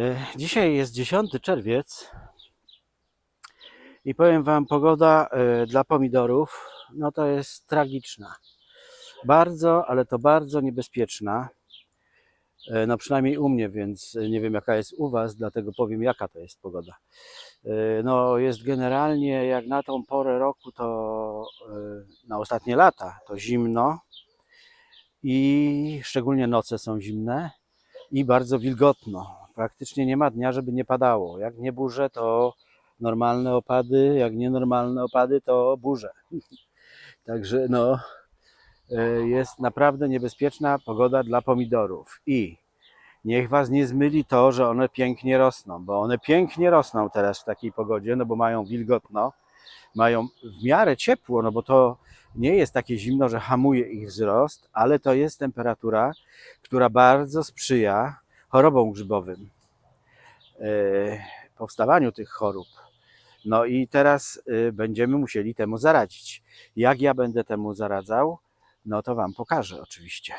E, Dzisiaj jest 10 czerwiec i powiem Wam, pogoda e, dla pomidorów, no to jest tragiczna. Bardzo, ale to bardzo niebezpieczna. E, No przynajmniej u mnie, więc nie wiem jaka jest u Was, dlatego powiem jaka to jest pogoda. No jest generalnie jak na tą porę roku, to na ostatnie lata, to zimno i szczególnie noce są zimne i bardzo wilgotno. Praktycznie nie ma dnia, żeby nie padało. Jak nie burze, to normalne opady, jak nienormalne opady, to burze. Także no, e, jest naprawdę niebezpieczna pogoda dla pomidorów. I niech Was nie zmyli to, że one pięknie rosną, bo one pięknie rosną teraz w takiej pogodzie, no bo mają wilgotno, mają w miarę ciepło, no bo to nie jest takie zimno, że hamuje ich wzrost, ale to jest temperatura, która bardzo sprzyja chorobom grzybowym, e, powstawaniu tych chorób. No i teraz e, będziemy musieli temu zaradzić. Jak ja będę temu zaradzał, no to Wam pokażę oczywiście.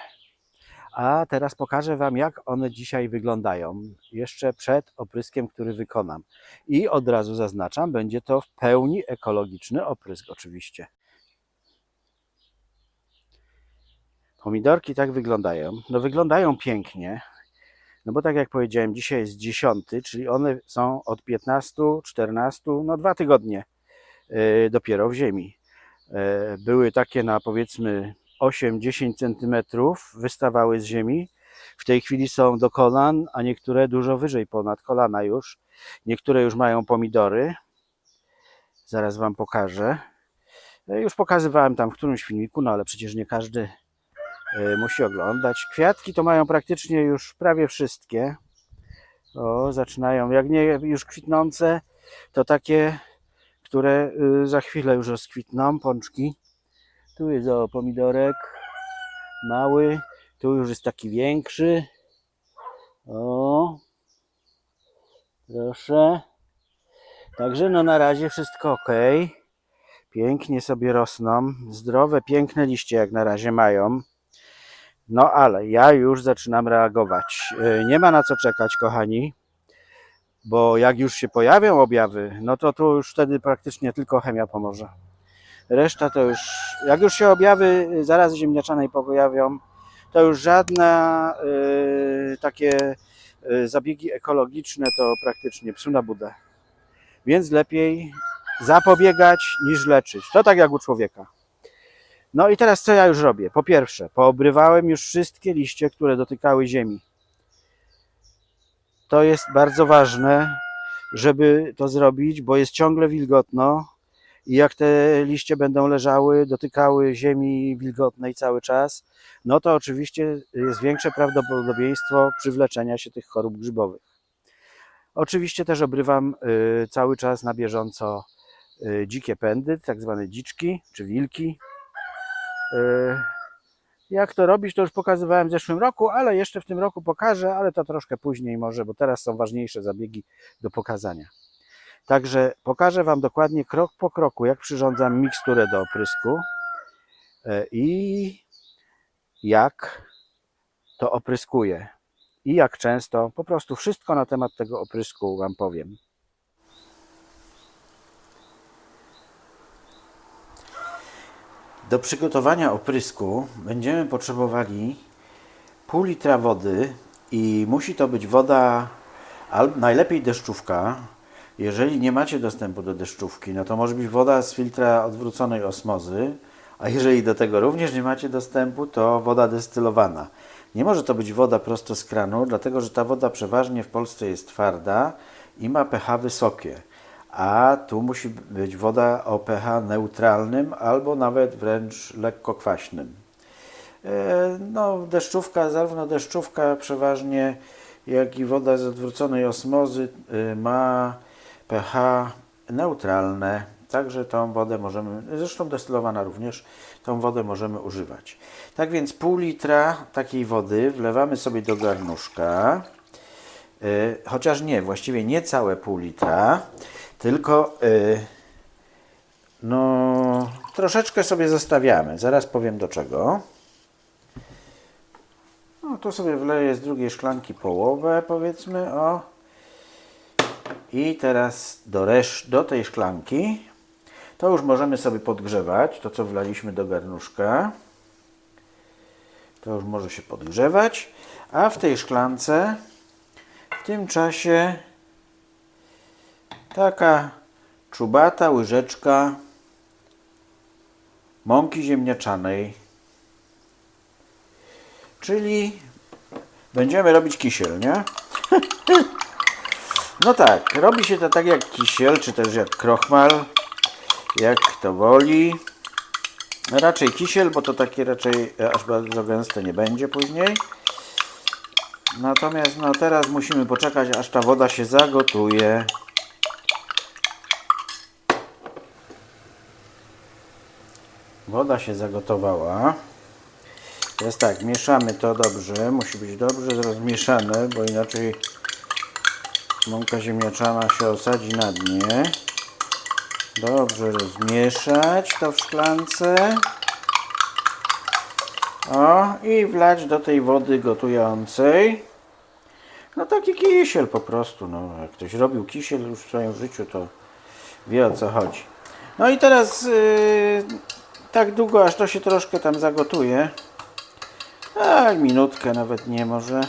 A teraz pokażę Wam, jak one dzisiaj wyglądają, jeszcze przed opryskiem, który wykonam. I od razu zaznaczam, będzie to w pełni ekologiczny oprysk, oczywiście. Pomidorki tak wyglądają. No wyglądają pięknie. No bo tak jak powiedziałem, dzisiaj jest 10, czyli one są od 15, 14, no dwa tygodnie e, dopiero w ziemi. E, Były takie na powiedzmy 8-10 centymetrów, wystawały z ziemi. W tej chwili są do kolan, a niektóre dużo wyżej ponad kolana już. Niektóre już mają pomidory. Zaraz Wam pokażę. E, Już pokazywałem tam w którymś filmiku, no ale przecież nie każdy musi oglądać. Kwiatki to mają praktycznie już prawie wszystkie. O, zaczynają, jak nie już kwitnące, to takie, które y, za chwilę już rozkwitną, pączki. Tu jest o pomidorek, mały, tu już jest taki większy. O, proszę. Także no na razie wszystko ok. Pięknie sobie rosną, zdrowe, piękne liście jak na razie mają. No ale ja już zaczynam reagować. E, Nie ma na co czekać, kochani, bo jak już się pojawią objawy, no to tu już wtedy praktycznie tylko chemia pomoże. Reszta to już, jak już się objawy zarazy ziemniaczanej pojawią, to już żadne e, takie e, zabiegi ekologiczne to praktycznie psu na budę. Więc lepiej zapobiegać niż leczyć. To tak jak u człowieka. No i teraz co ja już robię? Po pierwsze, poobrywałem już wszystkie liście, które dotykały ziemi. To jest bardzo ważne, żeby to zrobić, bo jest ciągle wilgotno i jak te liście będą leżały, dotykały ziemi wilgotnej cały czas, no to oczywiście jest większe prawdopodobieństwo przywleczenia się tych chorób grzybowych. Oczywiście też obrywam y, cały czas na bieżąco y, dzikie pędy, tak zwane dziczki czy wilki. Y, Jak to robić, to już pokazywałem w zeszłym roku, ale jeszcze w tym roku pokażę, ale to troszkę później może, bo teraz są ważniejsze zabiegi do pokazania. Także pokażę Wam dokładnie krok po kroku, jak przyrządzam miksturę do oprysku y, i jak to opryskuję i jak często. Po prostu wszystko na temat tego oprysku Wam powiem. Do przygotowania oprysku będziemy potrzebowali pół litra wody i musi to być woda najlepiej deszczówka. Jeżeli nie macie dostępu do deszczówki, no to może być woda z filtra odwróconej osmozy, a jeżeli do tego również nie macie dostępu, to woda destylowana. Nie może to być woda prosto z kranu, dlatego że ta woda przeważnie w Polsce jest twarda i ma pH wysokie. A tu musi być woda o pH neutralnym albo nawet wręcz lekko kwaśnym. E, No, deszczówka, zarówno deszczówka przeważnie, jak i woda z odwróconej osmozy y, ma pH neutralne, także tą wodę możemy, zresztą destylowana również, tą wodę możemy używać. Tak więc pół litra takiej wody wlewamy sobie do garnuszka, y, chociaż nie, właściwie nie całe pół litra, tylko y, no, troszeczkę sobie zostawiamy, zaraz powiem do czego. No tu sobie wleję z drugiej szklanki połowę, powiedzmy, o. I teraz do, resz- do tej szklanki to już możemy sobie podgrzewać, to co wlaliśmy do garnuszka. To już może się podgrzewać, a w tej szklance w tym czasie taka czubata łyżeczka mąki ziemniaczanej, czyli będziemy robić kisiel, nie? No tak, robi się to tak jak kisiel, czy też jak krochmal, jak to woli. Raczej kisiel, bo to takie raczej e, aż bardzo gęste nie będzie później. Natomiast no teraz musimy poczekać, aż ta woda się zagotuje. Woda się zagotowała. Teraz tak, mieszamy to dobrze. Musi być dobrze rozmieszane, bo inaczej mąka ziemniaczana się osadzi na dnie. Dobrze rozmieszać to w szklance. O, i wlać do tej wody gotującej. No taki kisiel po prostu. No, jak ktoś robił kisiel już w swoim życiu, to wie o co chodzi. No i teraz yy, tak długo, aż to się troszkę tam zagotuje. Tak, minutkę nawet nie może.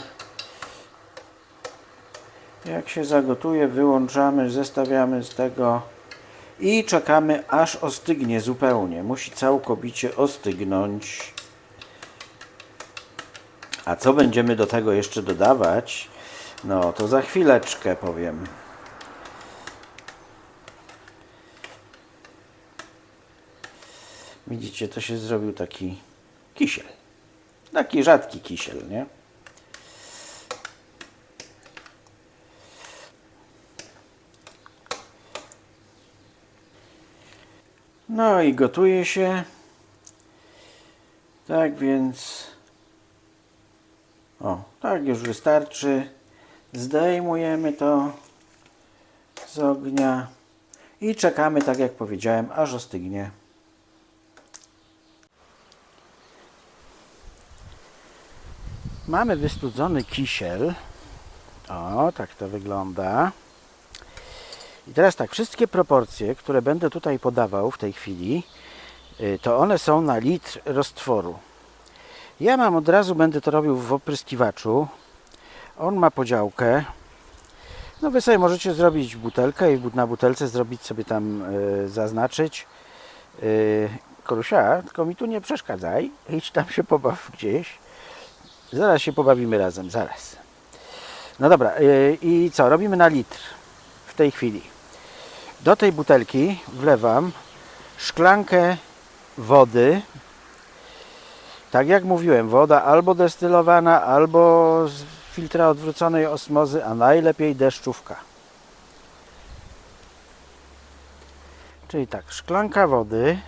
Jak się zagotuje, wyłączamy, zestawiamy z tego i czekamy aż ostygnie zupełnie. Musi całkowicie ostygnąć. A co będziemy do tego jeszcze dodawać? No to za chwileczkę powiem. Widzicie, to się zrobił taki kisiel. Taki rzadki kisiel, nie? No i gotuje się. Tak więc. O, tak już wystarczy. Zdejmujemy to z ognia i czekamy, tak jak powiedziałem, aż ostygnie. Mamy wystudzony kisiel. O, tak to wygląda. I teraz tak, wszystkie proporcje, które będę tutaj podawał w tej chwili, y, to one są na litr roztworu. Ja mam od razu, będę to robił w opryskiwaczu. On ma podziałkę. No wy sobie możecie zrobić butelkę i na butelce zrobić sobie tam, y, zaznaczyć. Y, Korusia, tylko mi tu nie przeszkadzaj. Idź tam się pobaw gdzieś. Zaraz się pobawimy razem, zaraz. No dobra, yy, i co? Robimy na litr w tej chwili. Do tej butelki wlewam szklankę wody. Tak jak mówiłem, woda albo destylowana, albo z filtra odwróconej osmozy, a najlepiej deszczówka. Czyli tak, szklanka wody.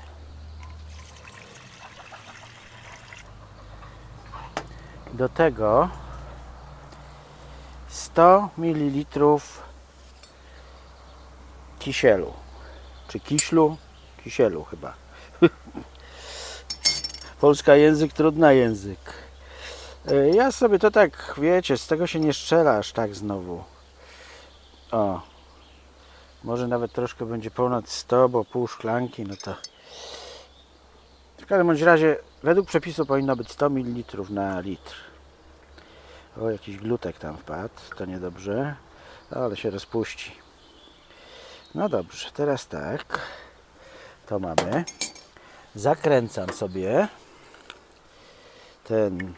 Do tego 100 ml kisielu. Czy kiślu? Kisielu chyba. Polska język, trudna język. E, Ja sobie to tak, wiecie, z tego się nie strzela aż tak znowu. O. Może nawet troszkę będzie ponad 100, bo pół szklanki, no to... W każdym razie, według przepisu powinno być 100 ml na litr. O, jakiś glutek tam wpadł, to niedobrze, ale się rozpuści. No dobrze, teraz tak, to mamy. Zakręcam sobie ten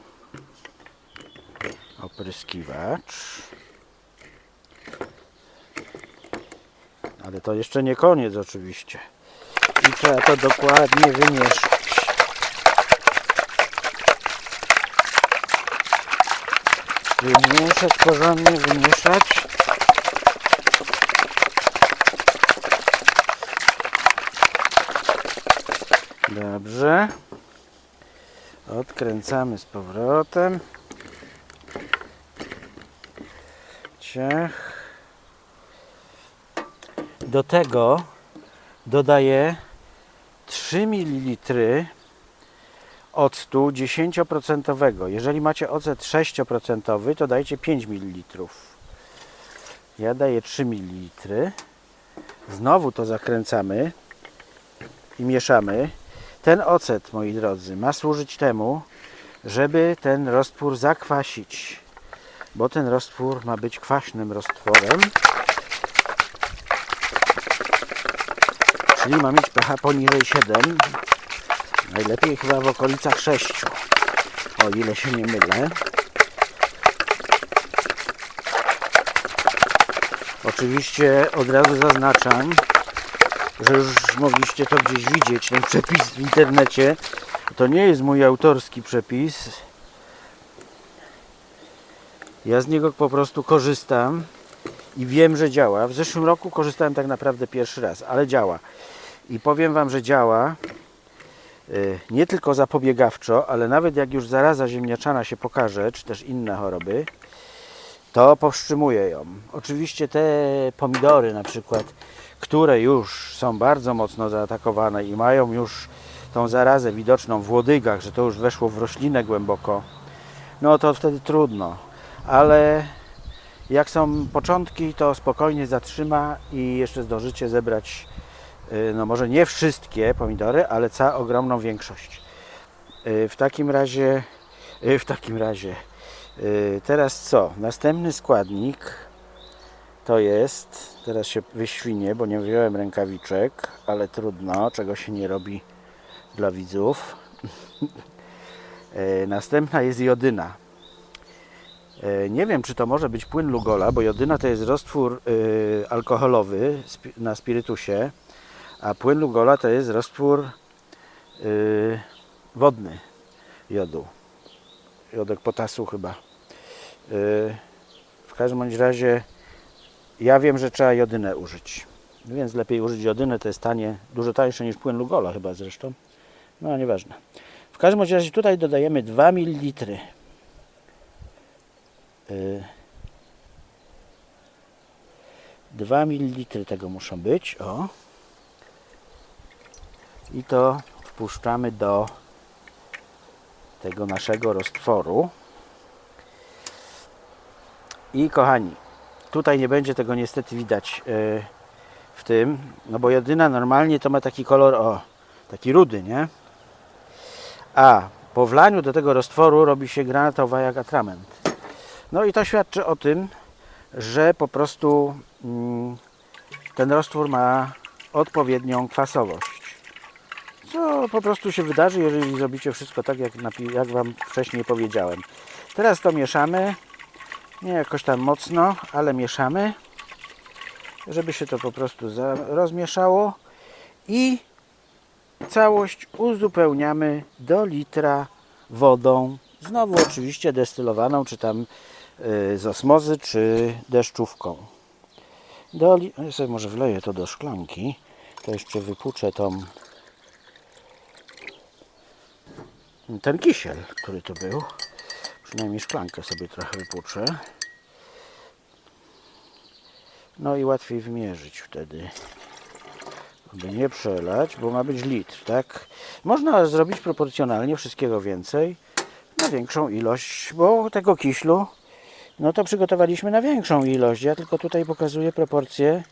opryskiwacz. Ale to jeszcze nie koniec oczywiście. I trzeba to dokładnie wymieszać. Wymieszać, porządnie wymieszać. Dobrze. Odkręcamy z powrotem. Ciach. Do tego dodaję 3 ml octu 10%. Jeżeli macie ocet 6%, to dajcie 5 ml. Ja daję 3 ml. Znowu to zakręcamy i mieszamy. Ten ocet, moi drodzy, ma służyć temu, żeby ten roztwór zakwasić, bo ten roztwór ma być kwaśnym roztworem. Czyli ma mieć pH poniżej 7, najlepiej chyba w okolicach 6, o ile się nie mylę. Oczywiście od razu zaznaczam, że już mogliście to gdzieś widzieć, ten przepis w internecie. To nie jest mój autorski przepis. Ja z niego po prostu korzystam i wiem, że działa. W zeszłym roku korzystałem tak naprawdę pierwszy raz, ale działa. I powiem Wam, że działa nie tylko zapobiegawczo, ale nawet jak już zaraza ziemniaczana się pokaże, czy też inne choroby, to powstrzymuje ją. Oczywiście te pomidory na przykład, które już są bardzo mocno zaatakowane i mają już tą zarazę widoczną w łodygach, że to już weszło w roślinę głęboko, no to wtedy trudno. Ale jak są początki, to spokojnie zatrzyma i jeszcze zdążycie zebrać, y, no może nie wszystkie pomidory, ale całą ogromną większość. Y, W takim razie, y, w takim razie, y, teraz co? Następny składnik to jest, teraz się wyświnię, bo nie wziąłem rękawiczek, ale trudno, czego się nie robi dla widzów. Y, Następna jest jodyna. Nie wiem, czy to może być płyn Lugola, bo jodyna to jest roztwór y, alkoholowy na spirytusie, a płyn Lugola to jest roztwór y, wodny jodu. Jodek potasu chyba. Y, w każdym bądź razie ja wiem, że trzeba jodynę użyć. Więc lepiej użyć jodynę, to jest tanie, dużo tańsze niż płyn Lugola chyba zresztą. No nieważne. W każdym razie tutaj dodajemy 2 ml Y, 2 ml tego muszą być. O. I to wpuszczamy do tego naszego roztworu. I kochani, tutaj nie będzie tego niestety widać y, w tym, no bo jodyna normalnie to ma taki kolor, o, taki rudy, nie? A po wlaniu do tego roztworu robi się granatowa jak atrament. No i to świadczy o tym, że po prostu mm, ten roztwór ma odpowiednią kwasowość. Co po prostu się wydarzy, jeżeli zrobicie wszystko tak, jak, jak Wam wcześniej powiedziałem. Teraz to mieszamy. Nie jakoś tam mocno, ale mieszamy, żeby się to po prostu za- rozmieszało. I całość uzupełniamy do litra wodą. Znowu oczywiście destylowaną, czy tam y, z osmozy, czy deszczówką. Do ja sobie może wleję to do szklanki. To jeszcze wypuczę tą ten kisiel, który tu był. Przynajmniej szklankę sobie trochę wypuczę. No i łatwiej wymierzyć wtedy. By nie przelać, bo ma być litr, tak? Można zrobić proporcjonalnie wszystkiego więcej na większą ilość, bo tego kiślu no to przygotowaliśmy na większą ilość. Ja tylko tutaj pokazuję proporcje,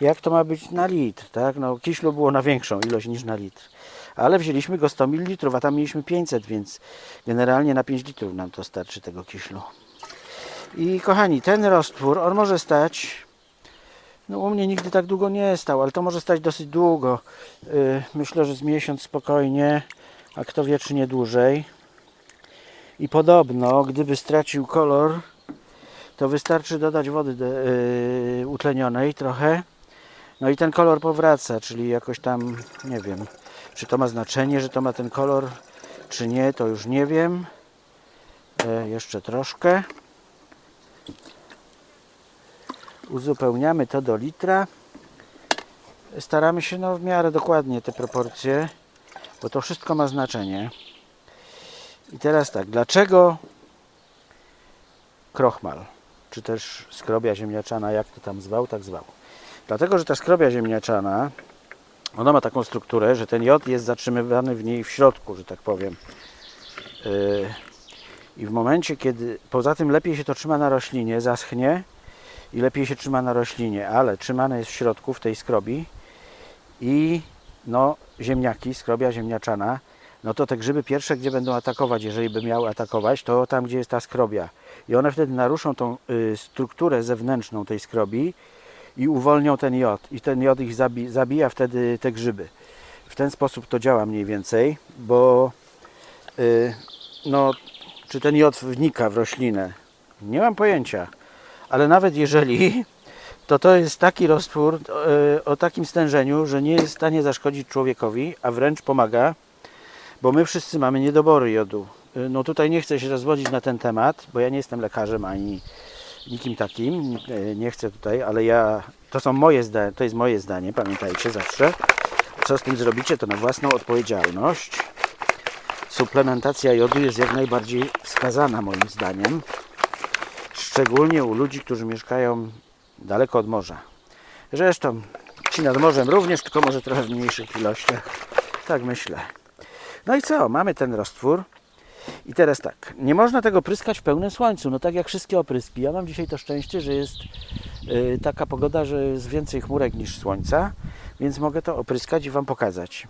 jak to ma być na litr, tak? No kiślu było na większą ilość niż na litr. Ale wzięliśmy go 100 ml, a tam mieliśmy 500, więc generalnie na 5 litrów nam to starczy tego kiślu. I kochani, ten roztwór, on może stać no u mnie nigdy tak długo nie stał, ale to może stać dosyć długo. Yy, myślę, że z miesiąc spokojnie, a kto wie czy nie dłużej. I podobno, gdyby stracił kolor, to wystarczy dodać wody yy, utlenionej trochę. No i ten kolor powraca, czyli jakoś tam, nie wiem, czy to ma znaczenie, że to ma ten kolor, czy nie, to już nie wiem. E, jeszcze troszkę. Uzupełniamy to do litra. Staramy się no, w miarę dokładnie te proporcje, bo to wszystko ma znaczenie. I teraz tak, dlaczego krochmal, czy też skrobia ziemniaczana, jak to tam zwał, tak zwał. Dlatego, że ta skrobia ziemniaczana, ona ma taką strukturę, że ten jod jest zatrzymywany w niej w środku, że tak powiem. Yy, I w momencie, kiedy, poza tym lepiej się to trzyma na roślinie, zaschnie i lepiej się trzyma na roślinie, ale trzymane jest w środku, w tej skrobi i no, ziemniaki, skrobia ziemniaczana, no to te grzyby pierwsze, gdzie będą atakować, jeżeli by miały atakować, to tam, gdzie jest ta skrobia. I one wtedy naruszą tą y, strukturę zewnętrzną tej skrobi i uwolnią ten jod. I ten jod ich zabi zabija wtedy te grzyby. W ten sposób to działa mniej więcej, bo y, no, czy ten jod wnika w roślinę? Nie mam pojęcia. Ale nawet jeżeli, to to jest taki roztwór y, o takim stężeniu, że nie jest w stanie zaszkodzić człowiekowi, a wręcz pomaga, bo my wszyscy mamy niedobory jodu. Y, No tutaj nie chcę się rozwodzić na ten temat, bo ja nie jestem lekarzem ani nikim takim, y, nie chcę tutaj, ale ja, to są moje zdanie, to jest moje zdanie, pamiętajcie zawsze. Co z tym zrobicie, to na własną odpowiedzialność. Suplementacja jodu jest jak najbardziej wskazana moim zdaniem. Szczególnie u ludzi, którzy mieszkają daleko od morza. Zresztą ci nad morzem również, tylko może trochę w mniejszych ilościach. Tak myślę. No i co? Mamy ten roztwór. I teraz tak, nie można tego pryskać w pełnym słońcu, no tak jak wszystkie opryski. Ja mam dzisiaj to szczęście, że jest y, taka pogoda, że jest więcej chmurek niż słońca, więc mogę to opryskać i Wam pokazać.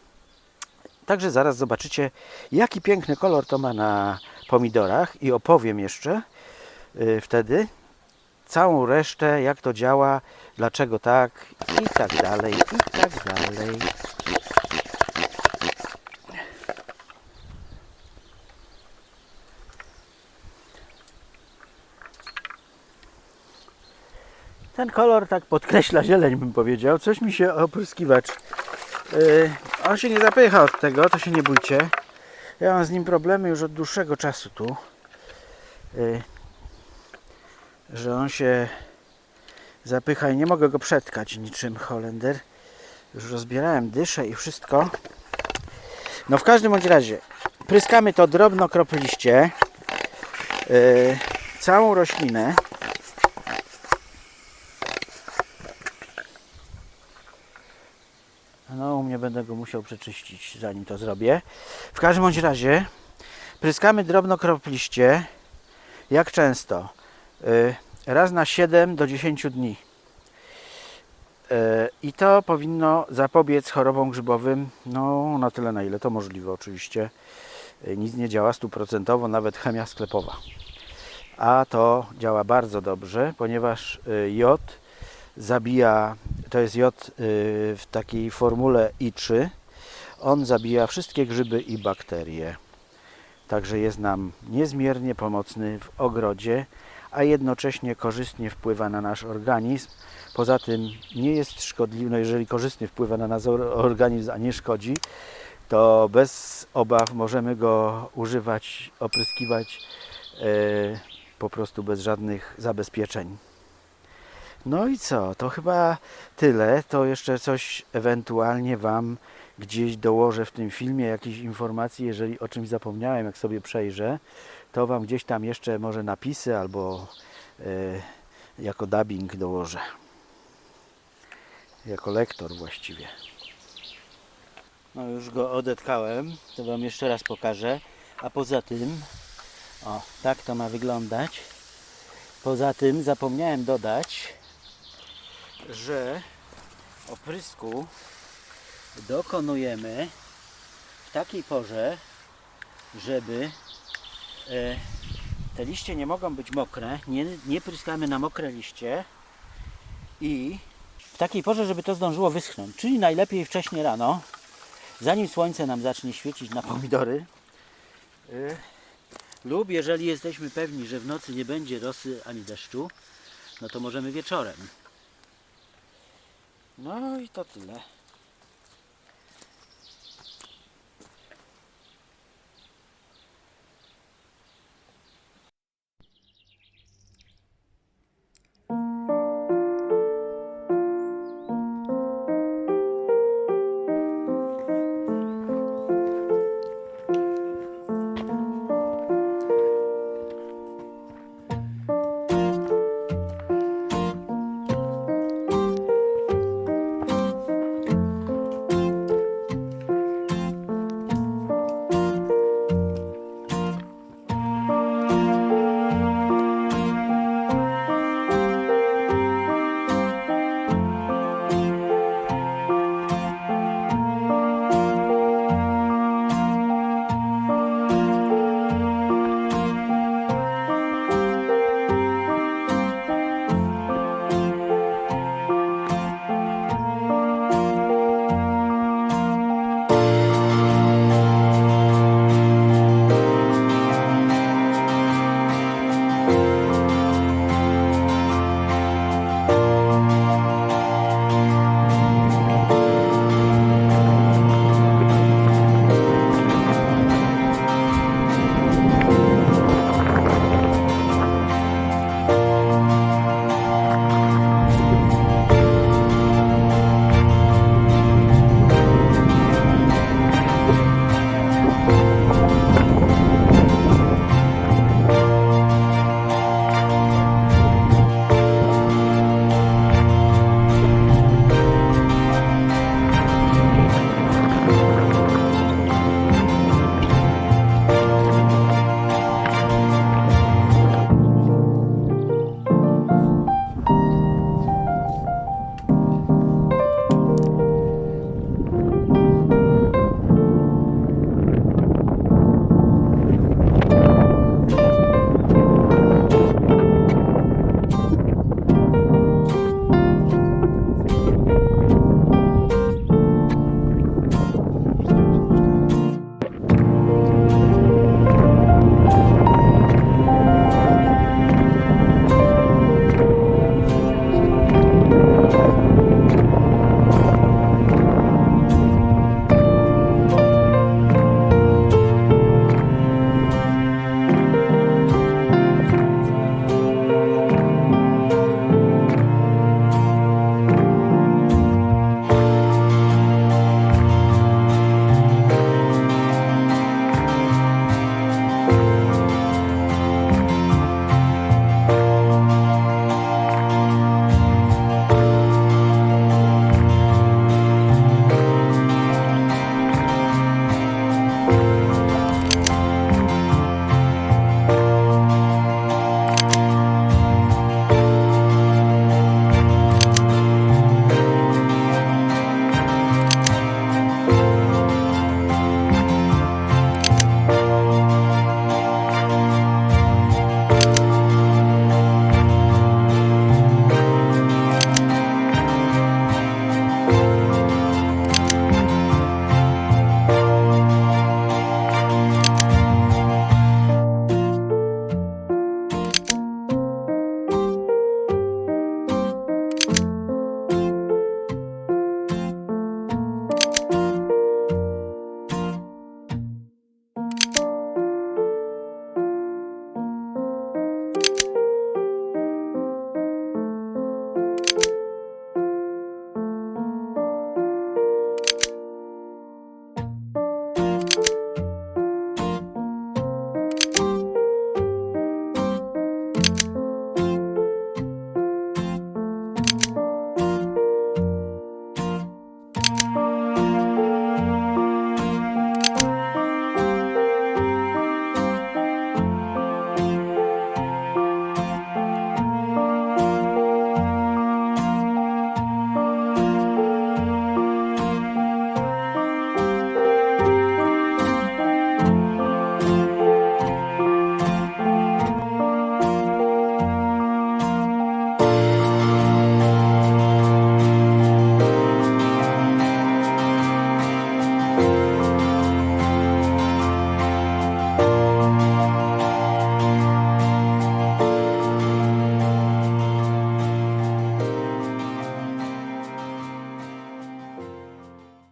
Także zaraz zobaczycie, jaki piękny kolor to ma na pomidorach i opowiem jeszcze y, wtedy całą resztę, jak to działa, dlaczego tak i tak dalej, i tak dalej. Ten kolor tak podkreśla zieleń, bym powiedział. Coś mi się opryskiwacz. Yy, on się nie zapycha od tego, to się nie bójcie. Ja mam z nim problemy już od dłuższego czasu tu. Yy, że on się zapycha i nie mogę go przetkać niczym Holender. Już rozbierałem dyszę i wszystko. No w każdym bądź razie pryskamy to drobno kropliście. Yy, całą roślinę. No, u mnie będę go musiał przeczyścić, zanim to zrobię. W każdym bądź razie pryskamy drobno kropliście. Jak często? Y, Raz na 7 do 10 dni. Y, I to powinno zapobiec chorobom grzybowym, no na tyle na ile to możliwe oczywiście. Y, Nic nie działa stuprocentowo, nawet chemia sklepowa. A to działa bardzo dobrze, ponieważ y, jod zabija, to jest jod w takiej formule I3, on zabija wszystkie grzyby i bakterie. Także jest nam niezmiernie pomocny w ogrodzie, a jednocześnie korzystnie wpływa na nasz organizm. Poza tym nie jest szkodliwy, no jeżeli korzystnie wpływa na nasz or- organizm, a nie szkodzi, to bez obaw możemy go używać, opryskiwać e, po prostu bez żadnych zabezpieczeń. No i co? To chyba tyle. To jeszcze coś ewentualnie Wam gdzieś dołożę w tym filmie, jakieś informacje, jeżeli o czymś zapomniałem, jak sobie przejrzę, to Wam gdzieś tam jeszcze może napisy albo e, jako dubbing dołożę. Jako lektor właściwie. No już go odetkałem, to Wam jeszcze raz pokażę. A poza tym, o, tak to ma wyglądać. Poza tym zapomniałem dodać, że oprysku dokonujemy w takiej porze, żeby e, te liście nie mogą być mokre, nie, nie pryskamy na mokre liście i w takiej porze, żeby to zdążyło wyschnąć, czyli najlepiej wcześnie rano, zanim słońce nam zacznie świecić na pomidory e, lub jeżeli jesteśmy pewni, że w nocy nie będzie rosy ani deszczu, no to możemy wieczorem. No i to tyle.